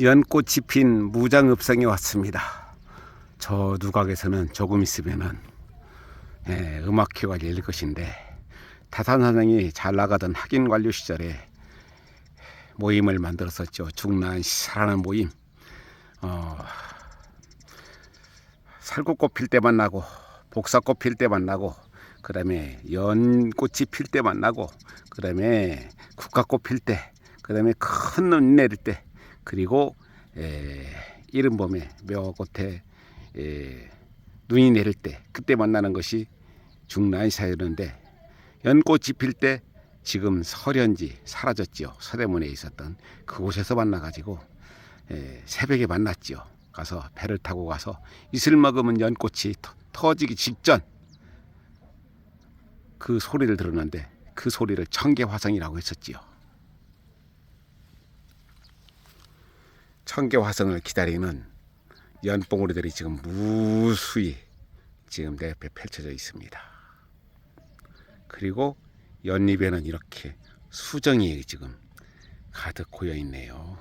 연꽃이 핀 무장읍성에 왔습니다. 저 누각에서는 조금 있으면은 예, 음악회가 열릴 것인데 다산사장이 잘 나가던 학인 관료 시절에 모임을 만들었었죠. 중난 시사라는 모임. 어, 살구꽃 필 때 만나고 복사꽃 필 때 만나고 그다음에 연꽃이 필 때 만나고 그다음에 국화꽃 필 때 그다음에 큰 눈 내릴 때 그리고 에, 이른 봄에 묘꽃에 에, 눈이 내릴 때 그때 만나는 것이 중난시사였는데 연꽃이 필 때 지금 설현지 사라졌지요 서대문에 있었던 그곳에서 만나가지고 에, 새벽에 만났지요 가서 배를 타고 가서 이슬 먹으면 연꽃이 터, 터지기 직전 그 소리를 들었는데 그 소리를 청개화성이라고 했었지요. 청개화성을 기다리는 연봉우리들이 지금 무수히 지금 내 옆에 펼쳐져 있습니다. 그리고 연잎에는 이렇게 수정이 지금 가득 고여 있네요.